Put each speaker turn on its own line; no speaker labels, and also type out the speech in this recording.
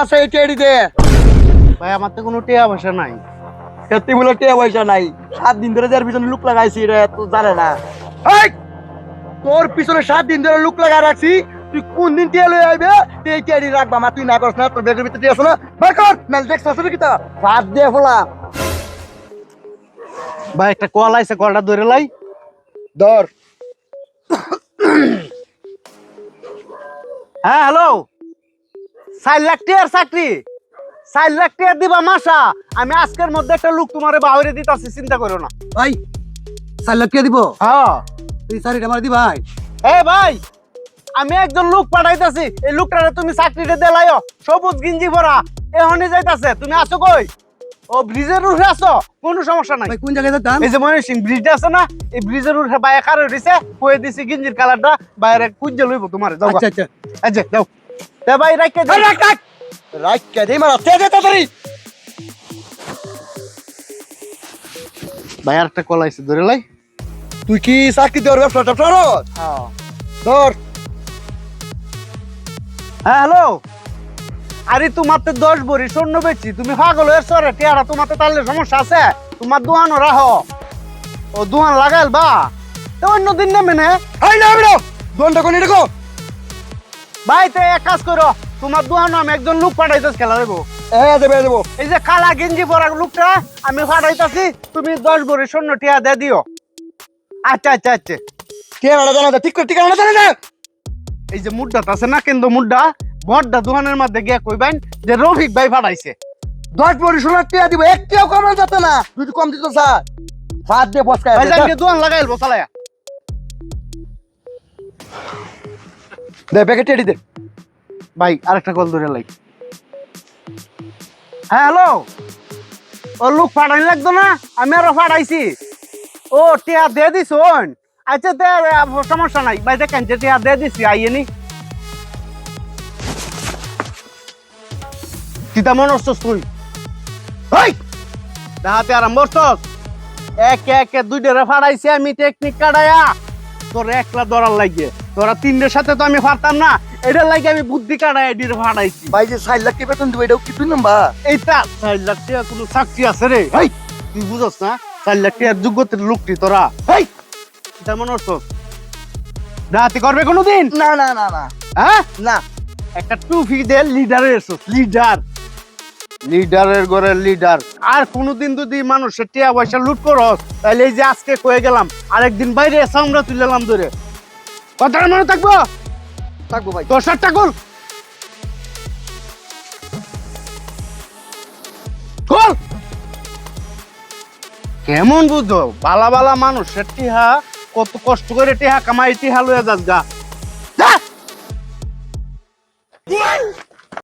আছে এই টেডি দে।
ভাই আমার তো কোনো টিয়া পয়সা নাই।
সত্যি বলে টিয়া পয়সা নাই। সাত দিন ধরে যার পিছনে লুক লাগাইছি রে তুই জানে না। তোর পিছনে সাত দিন ধরে লুক রাখছি তুই কোন দিন টিয়া লই আইবে? তুই এই টেডি রাখবা মা তুই না করছ না তোর ব্যাগের ভিতরে টিয়া আছে না? বের কর! মেল দেখছ আছে কি তা? বাদ দে ফলা।
ভাই একটা কল আইছে কলটা ধরে লাই।
ধর।
হ্যাঁ হ্যালো চার লাখ টিয়ার চাকরি। চার লাখ টিয়ার দিবা মাসা। আমি আজকের মধ্যে একটা লোক তোমারে বাহিরে দিতাছি চিন্তা করো না।
ভাই চার লাখ টিয়া দিব?
হ্যাঁ।
তুই দি ভাই।
এ ভাই আমি একজন লোক পাঠাইতাছি। এই লোকটারে তুমি চাকরিতে দেলাইও। সবুজ গিঞ্জি ভরা এহনে যাইতাছে। তুমি আছো কই? ও ব্রিজের উঠে আছো? কোনো সমস্যা নাই।
কোন জায়গায় যেতাম
এই যে মনে সিং ব্রিজটা আছে না এই ব্রিজের উঠে বাইরে কারও দিছে কয়ে দিছি গিঞ্জির কালারটা বাইরে কুঞ্জে লইব তোমার যাও
আচ্ছা আচ্ছা।
এই যাও। তে ভাই রাখকে
এই রাখ রাখ রাখ দে মারা তে দে তাড়াতাড়ি।
ভাই আরেকটা কল আইছে ধরে লাই।
তুই কি চাকরি দেওয়ার ব্যবসা ট্যাবসা?
হ্যাঁ।
ধর।
হ্যালো। আরে তোমার তো দশ বড়ি স্বর্ণ বেচছি তুমি পাগল হয়ে সরে টিয়ারা তোমার তো তাহলে সমস্যা আছে। তোমার দোয়ানো রাখো ও দোয়ান লাগাইল বা। তো অন্য দিন নেবে না
এই না বিড়ো দোনটা কোন এরকম?
ভাই তো এক কাজ করো তোমার দোয়ানো আমি একজন লোক পাঠাইতেছ খেলা দেবো।
এ দেবে দেবো।
এই যে কালা গেঞ্জি পরা লোকটা আমি পাঠাইতাছি তুমি দশ বড়ি স্বর্ণ টিয়া দিয়ে দিও। আচ্ছা আচ্ছা আচ্ছা।
না জানা দে ঠিক করে না জানা দে
এই যে মুড্ডা আছে না কিন্তু মুড্ডা? বড়টা দোকানের মধ্যে গিয়ে কইবেন যে রফিক ভাই পাঠাইছে
দশ বড়ি সোনার টিয়া দিব একটিও কমানো যেত না। তুই কম দিত স্যার হাত দিয়ে বসকায়
দোকান লাগাইল বসালায়া
দে প্যাকেট টেডি দে।
ভাই আরেকটা কল ধরে লাই। হ্যাঁ হ্যালো। ও লোক ফাটাই লাগতো না? আমি আরও ফাটাইছি। ও টিয়া দিয়ে দিস আচ্ছা সমস্যা নাই। ভাই দেখেন যে টিয়া দিয়ে দিছি আইয়েনি কিতা মনে হচ্ছস তুই? দেখাতে আরম্ভ করছস একে একে দুইটারে ফাটাইছি আমি টেকনিক কাটায়া তোর একলা ধরার লাগিয়ে তোরা তিনটের সাথে তো আমি পারতাম না। এটার লাগে আমি বুদ্ধি কাটাই এটির ফাটাইছি
ভাই যে সাইড লাখ বেতন দিব এটাও কি
এইটা চার লাখ টাকা কোনো চাকরি আছে রে
ভাই
তুই বুঝস না? চার লাখ টাকার যোগ্যতার লোকটি তোরা
ভাই
এটা মনে হচ্ছস রাতে করবে কোনোদিন
না না না না।
হ্যাঁ
না।
একটা টুফি দে লিডারের এসোস লিডার লিডারের ঘরের লিডার। আর কোনোদিন যদি মানুষের টিয়া পয়সা লুট করস তাহলে এই যে আজকে কয়ে গেলাম, আরেকদিন বাইরে এসে আমরা তুললাম ধরে। কথাটা মনে থাকব?
থাকব ভাই।
দশ হাজার খোল কেমন বুঝো? বালা বালা মানুষের টিহা, কত কষ্ট করে টিহা কামাই, টিহা লয়ে যাস গা।